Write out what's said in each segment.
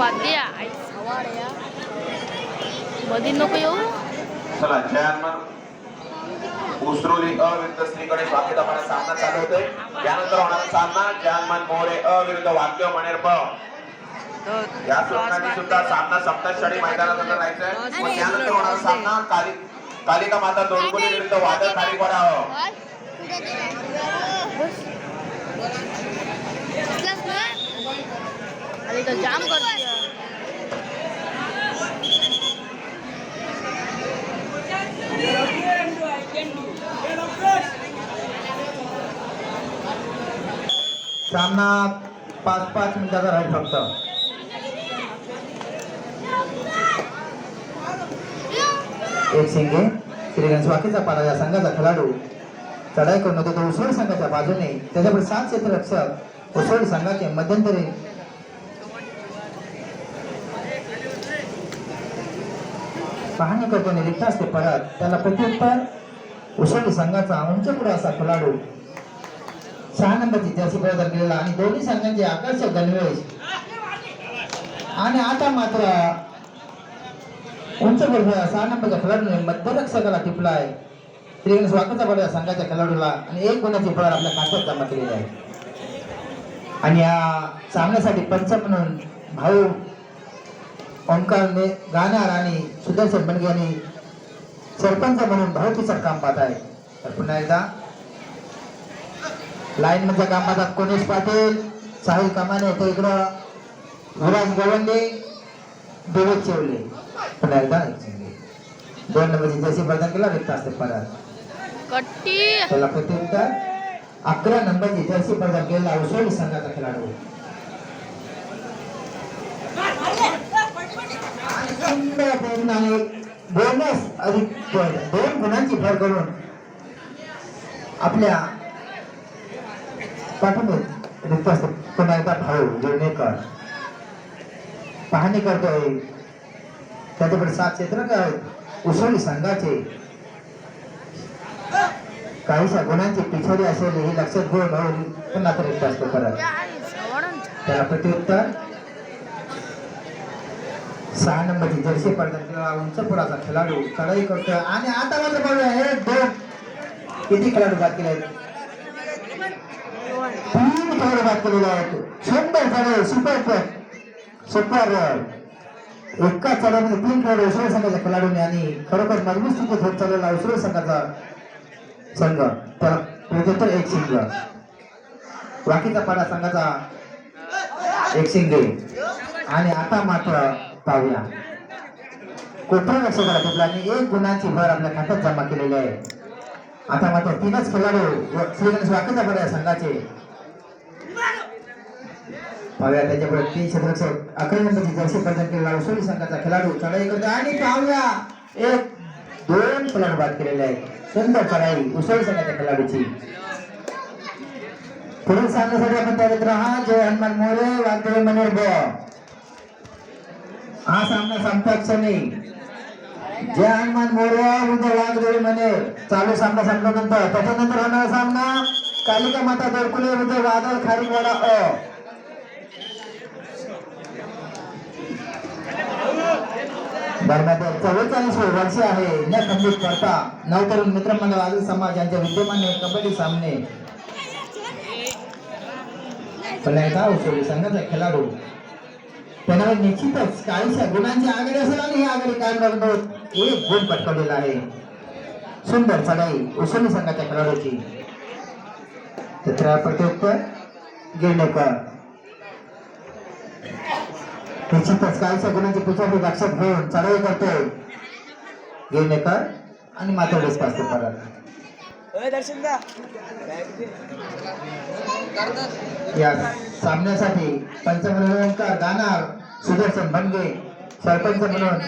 पाद्या आई सवाड या मधी नको येऊ. चला जयानमन उसरोली अ विरुद्ध श्रीगणेश वाकेदापणा सामना चालू होतोय. यानंतर होणारा सामना जयानमन मोरे अ विरुद्ध वाक्य मणेर प. या सुरणाची सुद्धा सामना सप्तशडी मैदानात आता राहायचंय त्यानंतर होणारा सामना काली कालिका माता दोडकोली विरुद्ध वादळ खारीपाडा अरे तो जाम कर दिया सामना पाच पाच मिनिटाचा राहील फक्त. एक सिंगे श्रीगणेश वाकेचा पाडा या संघाचा खेळाडू. चढाई करून होतो तो उसळ संघाच्या बाजूने. त्याच्यापुढे सात क्षेत्ररक्षक उसळ संघाचे मध्यंतरी पाहणी करतो रिक्त असते परत त्याला प्रत्युत्तर उसळ संघाचा उंच पुढे असा खेळाडू. सहा नंबरची जर्सी प्रदान केलेला आणि दोन्ही संघांचे आकर्षक गणवेश. आणि आता मात्र उंच बरोबर सहा नंबरच्या खेळाडूने मध्यरक्षकाला टिपला आहे श्रीगणेश स्वागताचा संघाच्या खेळाडूला आणि एक गुणाची फळ आपल्या खात्यात जमा केलेली आहे. आणि या सामन्यासाठी पंच म्हणून भाऊ ओंकारने गाणार आणि सुदर्शन बनगे यांनी सरपंच म्हणून भाऊकीचं काम पाहत आहे. तर पुन्हा एकदा लाईन मधल्या कामात कोणीस पाटील साहिल कमाने तो इकडं विराज गवंडे देवेश चेवले पुन्हा एकदा. दोन नंबरची जशी प्रदान केला रिक्त असते परत. कट्टी. त्याला प्रत्युत्तर अकरा नंबरची जर्सी प्रदान केलेला उसोली संघाचा खेळाडू. सुंदर प्रयत्नाने बोनस अधिक दोन गुणांची भर करून आपल्या पाठवून रिक्त असते पुन्हा एकदा भाऊ जोडणेकर पाहणी करतोय. त्याच्याकडे सात क्षेत्र आहेत. उसोली संघाचे काहीशा गुणांची पिछाडी असेल हे लक्षात घेऊन पुन्हा तर रिक्त असतो परत त्याला प्रत्युत्तर सहा नंबरची जर्सी पडतात. उंचपुराचा उंच पुराचा खेळाडू चढाई करतोय. आणि आता मात्र बघूया हे दोन किती खेळाडू बाद केले आहेत? तीन खेळाडू बाद केलेले आहेत. सुंदर चढाई सुपर सुपर एका चढाईमध्ये तीन खेळाडू उसळ संघाच्या खेळाडूने आणि खरोखर मजबूत स्थितीत होत चाललेला उसळ संघाचा संघ. तर प्रत्युत्तर एक सिंग. बाकीचा पाडा संघाचा एक सिंग. आणि आता मात्र पाहूया. कोठा लक्षाला घेतला आणि एक गुणांची भर आपल्या खात्यात जमा केलेली आहे. आता मात्र तीनच खेळाडू श्रीगणेश वाकेचा बरं संघाचे. पाहूया त्याच्यापुढे तीन क्षेत्ररक्षक अकरा नंबरची जर्सी प्रदान केलेला उसोली संघाचा खेळाडू चढाई करतो आणि पाहूया एक दोन खेळाडू बाद केलेले आहेत. सुंदर चढाई उसोली संघाच्या खेळाडूची. पुढील सामन्यासाठी आपण तयारीत राहा. जय हनुमान मोरे वागदेव मनोर हा सामना संपता क्षणी जय हनुमान मोरे उद्या वाघदेवी म्हणे. चालू सामना संपल्यानंतर. त्याच्यानंतर होणारा सामना कालिका माता दरकुले उद्या वादळ खारीवाडा अ. दरम्यान चव्वेचाळीस वर्ष आहे. न खंडित करता. नवतरुण मित्रमंडळ आदिल समाज यांच्या विद्यमान कबड्डी सामने. पण एकदा उसोली खेळाडू. त्यांना निश्चितच काहीशा गुणांची आघाडी असेल आणि ही आघाडी कायम राखतो एक गुण पटकवलेला आहे. सुंदर चढाई उसोली संघाच्या खेळाडूची. चित्रा प्रत्युत्तर गिरणेकर. निश्चितच काहीशा गुणांची पिछाडी लक्षात घेऊन चढाई करतोय गिरणेकर आणि मात्र डिस्क असते परत या सामन्यासाठी पंच म्हणून ओंकार गाणार सुदर्शन बनगे सरपंच म्हणून.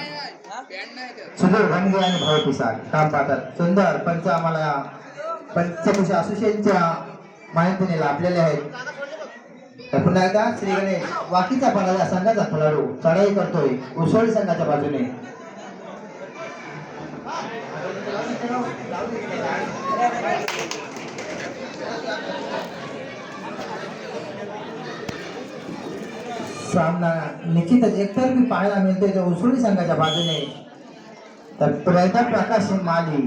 सुधीर भनगे आणि भाऊ पिसाळ काम पाहतात. सुंदर पंच आम्हाला पंचकृषी असोसिएशनच्या माहितीने लाभलेले आहेत. पुन्हा एकदा श्री गणेश वाकीचा पडलेला संघाचा खेळाडू. चढाई करतोय उसोळी संघाच्या बाजूने. सामना निश्चितच एकतर्फी पाहायला मिळतोय तो उसुळी संघाच्या बाजूने. तर प्रयत्न प्रकाश माली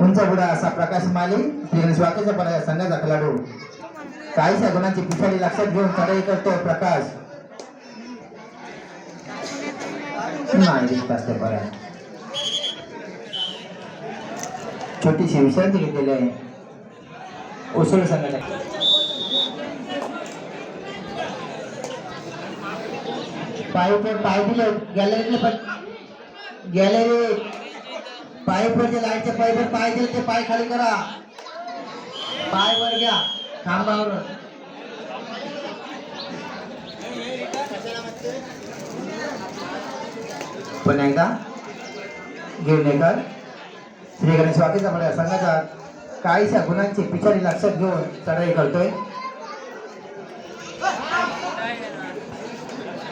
उंच बुडा असा प्रकाश माली स्वातंत्र्य स्वातीच्या संघाचा खेळाडू. काहीशा गुणांची पिछाडी लक्षात घेऊन चढाई करतो प्रकाश. नाही पर्याय छोटीशी विश्रांती घेतलेली आहे. उसळ संघाच्या पाईपवर पाय दिले. गॅलरीतले पण गॅलरी. पाईपवरचे लाईटचे पाईपवर पाय दिले ते पाय खाली करा. पाय वर घ्या. खांबावर पण एकदा घेऊन श्री गणेश वाकेचा मला संघाचा काहीशा गुणांची पिछाडी लक्षात घेऊन चढाई करतोय.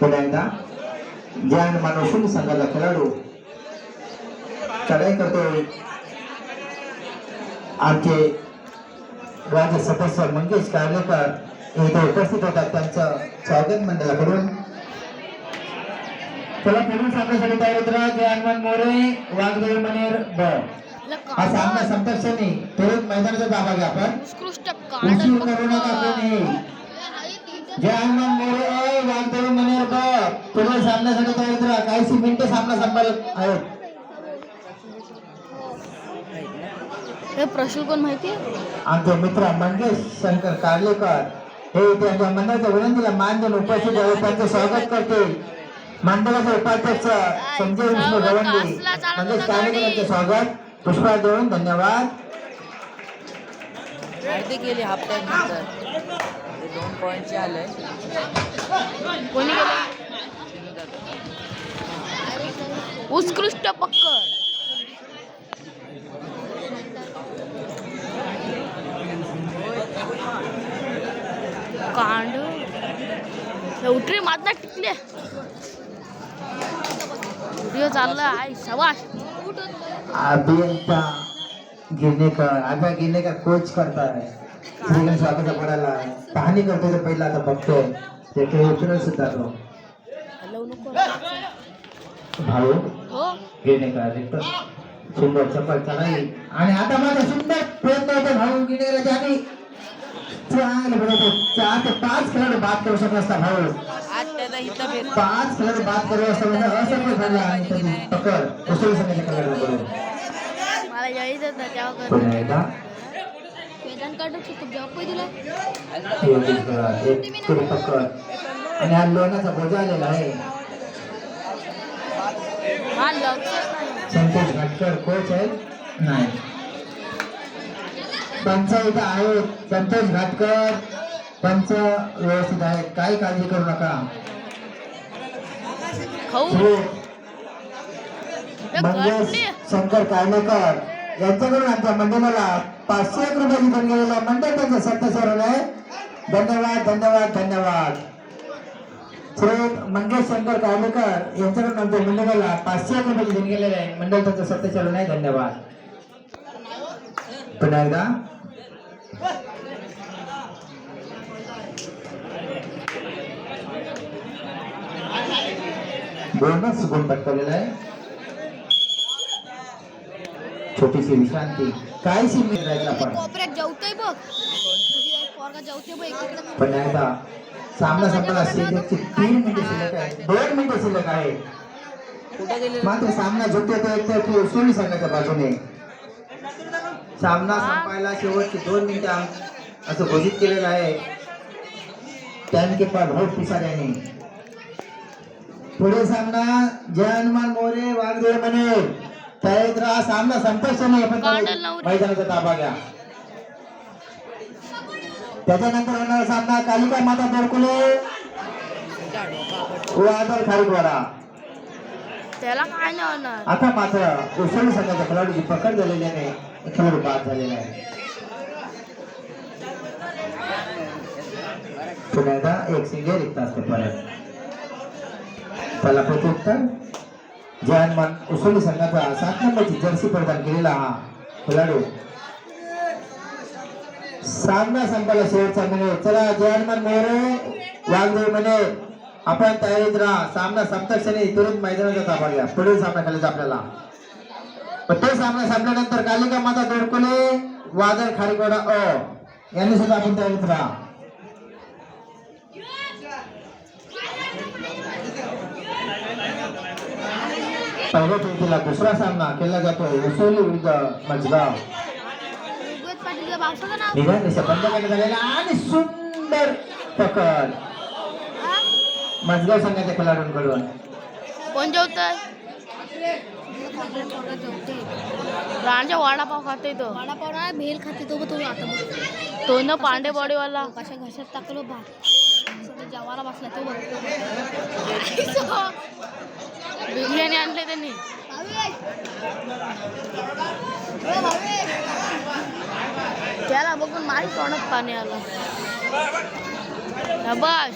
पुन्हा एकदा ज्ञान मानवशून संघाचा खेळाडू. चढाई करतोय. आमचे राज्य सदस्य मंगेश कार्लेकर इथे उपस्थित होतात त्यांचं स्वागत मंडळाकडून. चला पुढील सामन्यासाठी तयार होत राहा जय मोरे वाघदेव मनेर ब हा सामना संपक्षणी तुरंत मैदानाचा ताबा घ्या आपण. उशीर करू नका कोणी जय हनुमान मोरे अ वाघदेवी मनेर ब पुढील सामन्यासाठी तयार होत राहा काही मिनिटे सामना संपत आहेत. हे प्रश्न कोण माहिती आमचे मित्र मंगेश शंकर कार्लेकर हे त्यांच्या मंडळाच्या विनंतीला मान देऊन उपस्थित आहे त्यांचं स्वागत करते. मंडळाचे उपाध्यक्ष संजय विष्णू गवंडी. मंगेश कार्लेकर यांचे स्वागत. पुष्पा देऊन धन्यवाद. अर्धे गेले दोन पॉईंटचे आले. कोणी गेलं? उत्कृष्ट पक्कड कांड. उठरी मातना टिकले. व्हिडिओ चालला आहे. शबाश अभियंता गिरणेकर आता गिरणेकर कोच करताय श्रीगण स्वागत पडायला पाहणी करतोय तो पहिला आता बघतोय ते काही सुद्धा तो। भाऊ गिरणेकर रिक्त सुंदर चपल चढाई आणि आता माझा सुंदर प्रयत्न होतो भाऊ गिरणेकराच्या चांगले बरोबर चार ते पाच खेळाडू बाद करू शकत असता भाऊ पाच खेळाडू बाद करू असता म्हणजे असफल झाला आणि पकड उसळी संघाच्या खेळाडू बरोबर ना काढू शकतो जॉब पण दिला आणि हा लोण्याचा बोजा आलेला आहे. हा संतोष घाटकर कोच आहेत नाही. पंच इथं संतोष घाटकर. पंच व्यवस्थित आहेत काही काळजी करू नका. खाऊ. हे. शंकर कायनेकर यांच्याकडून आमच्या मंडळाला पाचशे एक रुपयाची बनलेला मंडळ त्यांचा सत्य आहे. धन्यवाद धन्यवाद धन्यवाद. श्री मंगेश शंकर कावलेकर यांच्याकडून आमच्या मंडळाला पाचशे एक रुपयाची देणगी गेलेले आहे. मंडळ त्यांचं सत्य आहे. धन्यवाद. पुन्हा एकदा. बोनस गुण पटकवलेला आहे छोटीशी विश्रांती. काहीशी मिनिट राहील आपण कोपऱ्यात जेवतोय बघ. पोरगा पण एकदा सामना संपला शेवटची तीन मिनिटे शिल्लक आहे. दोन मिनिटे शिल्लक आहे. मात्र सामना झुकतो तो एक तर सोनी संघाच्या बाजूने. सामना संपायला शेवटची दोन मिनिटं असं घोषित केलेलं आहे. टॅन के पास बहुत पिसाऱ्याने. पुढे सामना जय हनुमान मोरे वाघदेव म्हणे तयारीत राहा सामना नाही. पण. मैदानाचा ताबा घ्या. त्याच्यानंतर होणारा सामना कालिका माता वादळ खारीकवाडा. त्याला काय नाही होणार. आता मात्र उसळी संघाच्या खेळाडूची पकड झालेल्याने खेळाडू बाद झालेला आहे. पुन्हा एकदा एक सिंगे रिक्त असते परत. त्याला प्रत्युत्तर. जय हनुमान संघाचा सात नंबरची जर्सी प्रदान केलेला हा खेळाडू. सामना संपायला शेवटचा मिनिट चला जय मोरे वाघदेव म्हणे. आपण तयारीत राहा. सामना संपता क्षणी तुरंत मैदानाचा ताबा घ्या. पुढील सामना खेळायचा आपल्याला. तो सामना संपल्यानंतर कालिका माता दोडकोले वादळ खारीकोडा अ. यांनी सुद्धा आपण तयारीत राहा. पहिल्या फेरीला दुसरा सामना केला जातोय उसोली विरुद्ध मजगाव. उगवत पाटीलच्या बापसाचं नाव? निघाल दिशा बंद करण्यात आलेला आणि सुंदर पकड? मजगाव संघाच्या खेळाडूंकडून. कोण जेवतय? राणच्या वडापाव खाते तो. वडापाव भेल खाते तो तो आता तो न पांडे बॉडीवाला. कशा घशात टाकलो सगळं जेवायला बसला तो बिर्याणी आणले त्यांनी. त्याला बघून माझ्या तोंडात पाणी आलं. बस